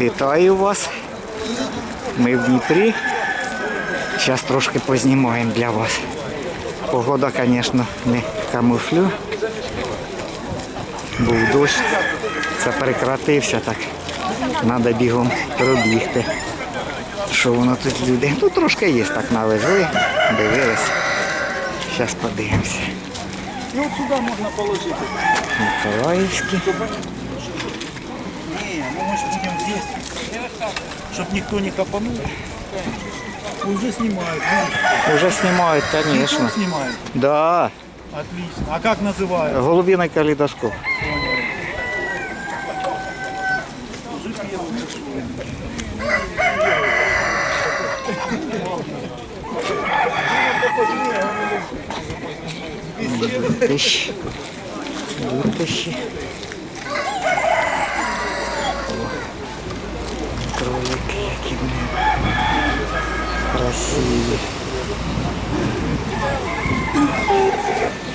Вітаю вас. Ми в Дніпрі. Зараз трошки познімаємо для вас. Погода, звісно, не камуфлю. Був дощ. Це прекратився так. Треба бігом пробігти. Що воно тут люди? Ну трошки є так навезли, дивились. Зараз подивимося. И вот сюда можно положить. Миколаївські. Не, ну мы же будем здесь. Чтоб никто не копанул. Уже снимают. ну, Уже знімають, звісно. YouTube снимают. Да. Отлично. А как называют? Голубиний калейдоскоп. Тисяч. Дві Кролики, які вони красиві.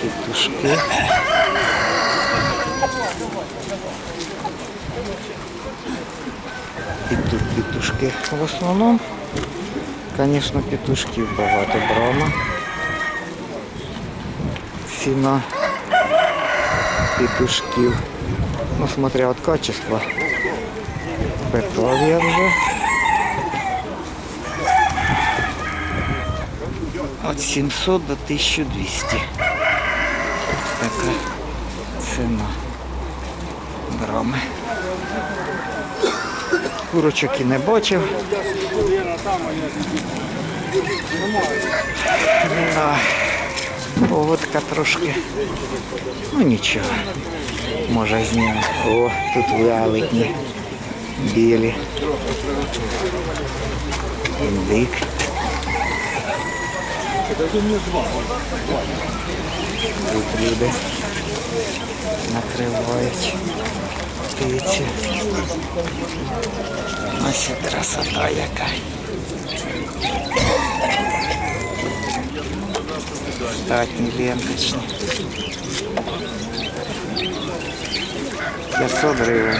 Петушки. І тут петушки. В основному, звісно, петушків багато брама. Ціна петушків. Ну, смотря от качества. Питав я вже. От 700 до 1200. Така ціна брами. Курочок і не бачив. Да. Погодка трошки. Ну нічого. Може знімемо. О, тут великні. Білі. Індик. Тут люди накривають птиці. Ось красота яка. Статні ленточні. 500 гривень.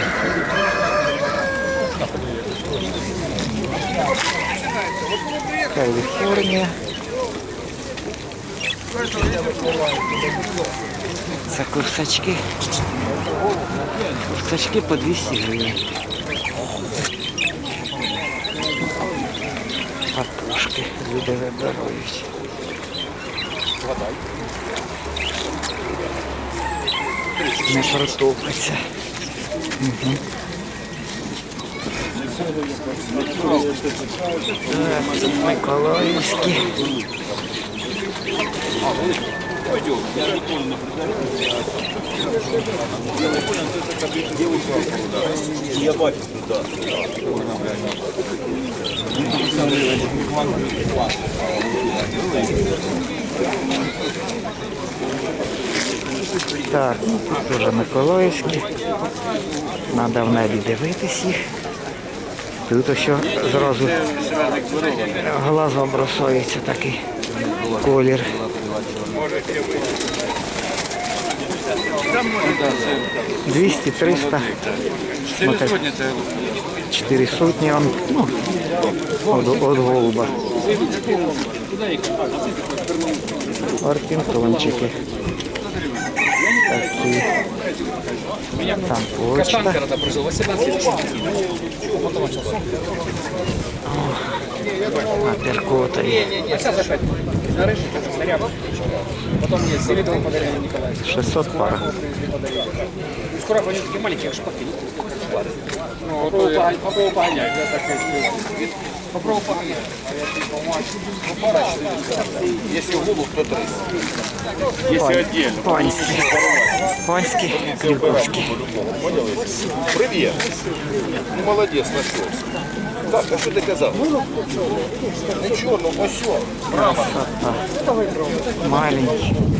Каліфорнія. Це курсачки. Курсачки по 200 гривень. Патушки люди вибирають. Не протопиться. Угу. Миколаївські. Так, ну тут вже Миколаївські. Треба в небі дивитись їх. Тут ось зразу глазом бросається такий колір. Двісті, триста. Чотири сотні, он, ну, от, от голуба. Оркінтончики. Такі. Меня там почта. Каштанка прожил, 18 лет. Потом начался. Потом мне Селидову подарили Николаю. 600 пар. Скоро они такие маленькие, аж шпаки. Ну, вот, по. Я так и Попробуй пара, Если голубь, то 300. Если отдельно. Панські. Панські, крюковські. Привет. Ну, молодец, нашелся. Так, а что ты казал? Ничего, ну все. Маленькі.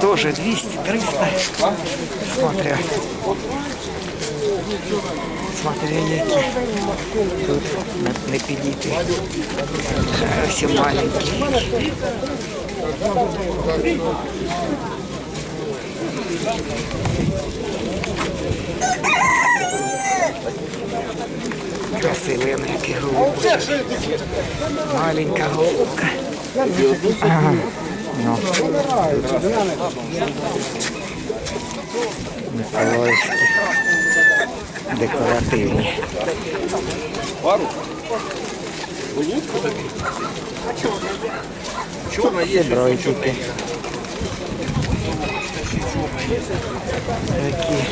Тоже 200, 300. Смотря. Смотря які. Тут не, підійти. Всі маленькі. Красивий який голубок. Маленька голубка. Ну. Миколаївські. Декоративні. Це дротики. Такі.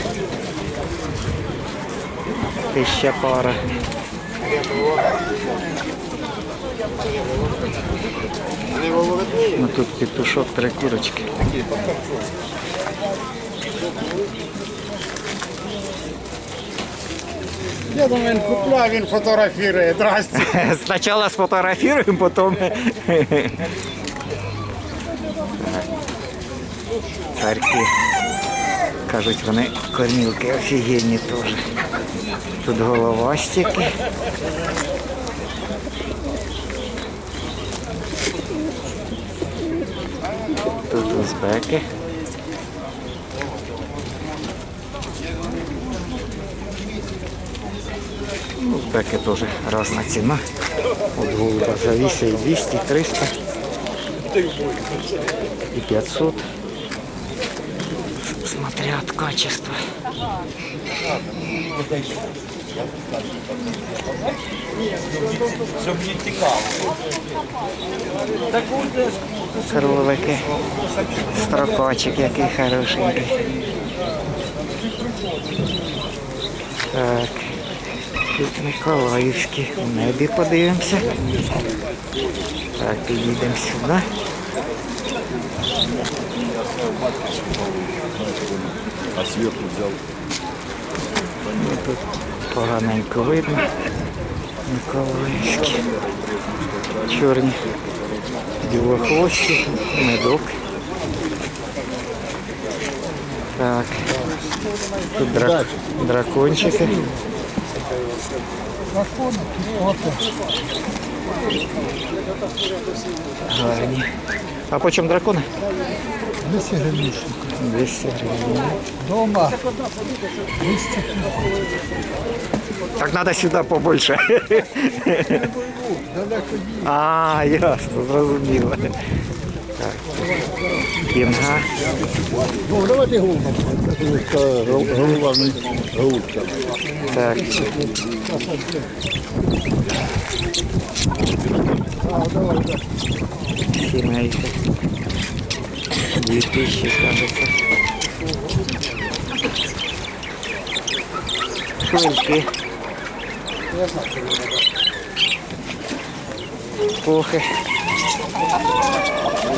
Тисяча пара. Ну тут петушок, три курочки. Я думаю, він купляв, він фотографірує. Здрасте. Спочатку сфотографуємо, потім. Царки. Кажуть, вони кормілки офігенні теж. Тут головастики. Узбеки. Узбеки теж різна ціна. От голуба завіся і 200, 300, і 500. Смотря от качества. Щоб не тікало. Кролики. Строкочик який хорошенький. Так. Тут Миколаївські. В небі подивимося. Так, підійдемо сюди. А сверху взял. Ну, Тут поганенько видно. Миколаївські. Чорні. Білохвості, медок. Так. Тут драк... дракончики. Гарні. А по чому дракони? 200 гривень. 200 гривень. Дома. Так треба сюди побольше. А, ясно, зрозуміло. Кінга. Ну, давайте. Голуба, голубка. Так. Сімейка. Дві тисячі, кажется. Хвильки. Пухи.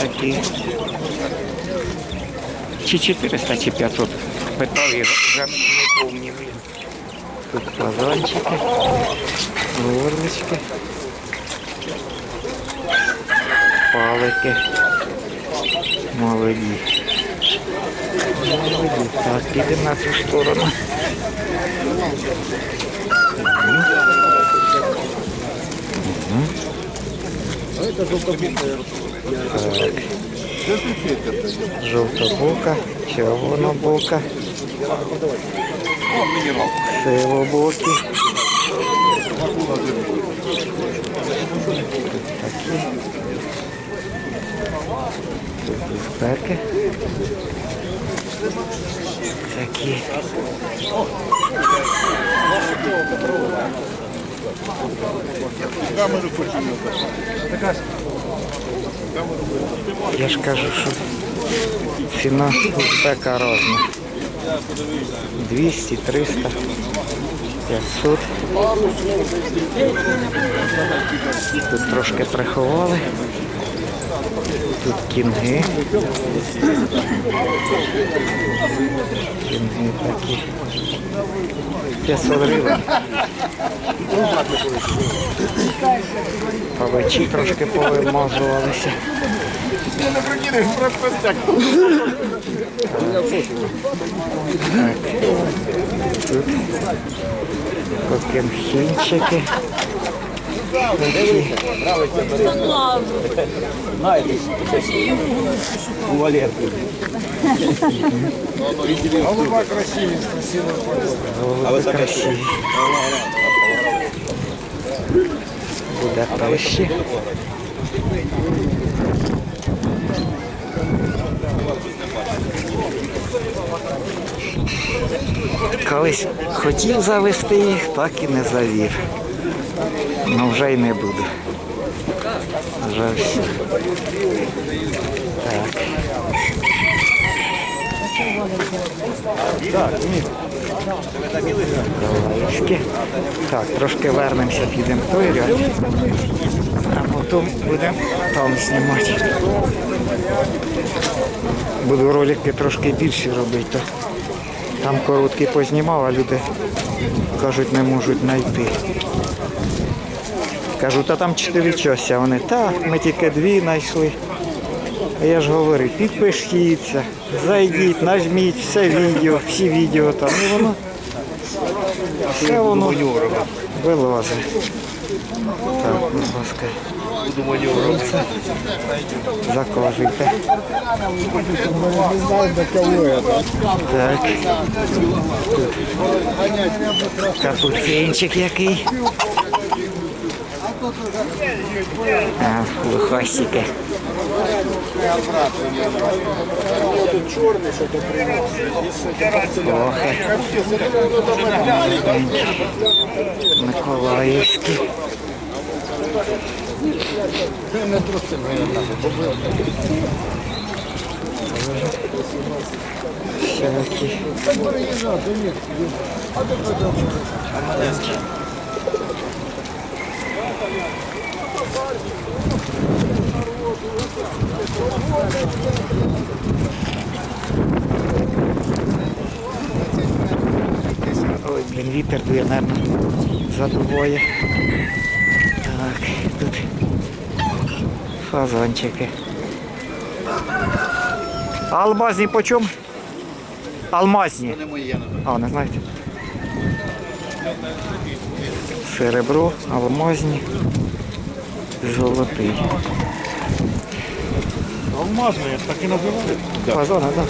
Такі. Чи 400, чи 500. Питав і вже не помню. Тут фазанчики, горлички, палики, молоді. Молоді. Так, підемо на цю сторону. Мгм. Мгм. Так. Жовтобока, червонобока, сивобокі. Такі. Тут. Такі. Я ж кажу, що ціна узбека різна. 200, 300, 500. Тут трошки приховали. Тут кінги. Кінги такі. 500 гривень. Трошки повимазувалися. Тут покемхінчики. У Валерки. Голуба красивый, красивая порода. Голуби красиві. Буде пищі. Колись хотів завести їх, так і не завів. Ну вже й не буду. Вже все. Так. Миколаївське. Так, трошки вернемося, підемо в той ряд. А потім будемо там знімати. Буду ролики трошки більші робити. Там короткі познімав, а люди кажуть, не можуть знайти. Кажу, та там чотири чося. Вони, так, ми тільки дві знайшли. А я ж говорю, підпишіться, зайдіть, нажміть все відео, всі відео там. І воно все воно вилазить. Так, будь ласка. До. Так. Капуцинчик який. А, лохасики. Лохи. Миколаївські. Щелки. Ой, блін, вітер дує, мабуть, задуває. Так, тут фазанчики. А алмазні по чому? Алмазні. А, не знаєте? Серебро, алмазні, золотий. Алмазные, так и называют. Фазана, так.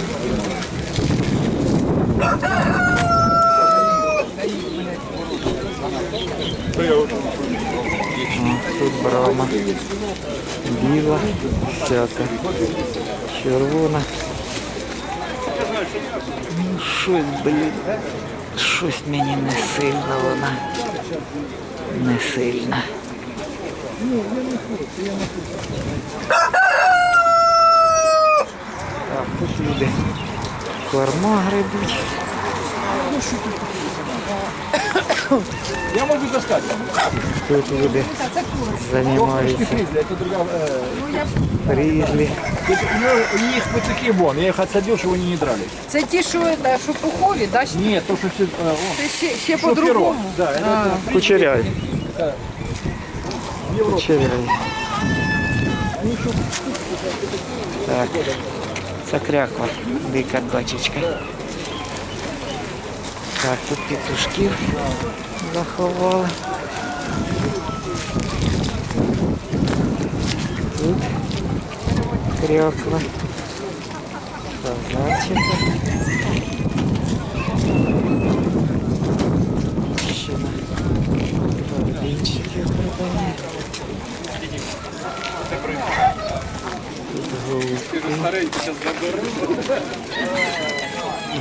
Тут брама. Біла, всяка. Червона. Ну, щось, блін. Щось мені не сильно вона. Не сильно. Так, тут люди корма грибуть. Я могу достать. Тут люди займаються Фризли, это другая. э, різлі. это- ну, у них вот такие вон. Я их отсадил, чтобы они не дрались. Це ті, що, да, що пухові, да? Нет, то, что все... э, о, Це ще, ще что перо. по-другому. Да, это Кучеряй. Кучеряй. Так, це кряква, дика бачечка. Так, тут петушків заховали. Тут кряква. Фазанчики. Ще на Павлінчики продані. Тут голубки.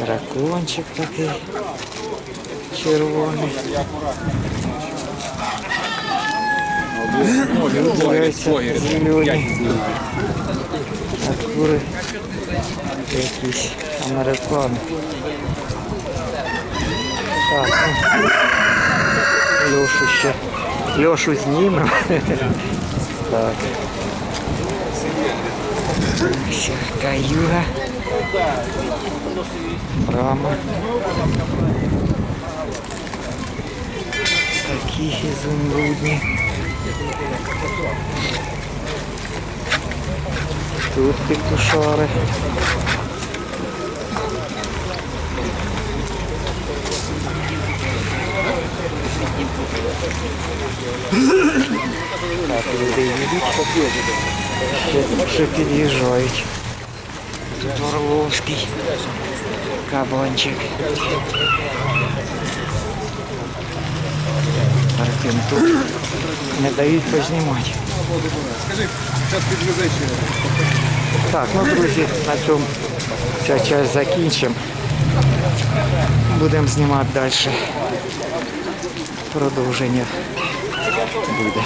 Дракончик такий червоний. Яйця зелені. А кури якісь американи. Так, ну, Льошу ще. Льошу знімемо. Так. Ось Каюга. Брама. Такі ізумрудні. Тут петушари. Так, люди їдуть. Ще, ще під'їжджають. Тут Орловський. Кабанчик. Артем тут. Не дають познімати. Так, ну друзі, на цьому ця часть закінчимо. Будемо знімати далі. Продовження буде.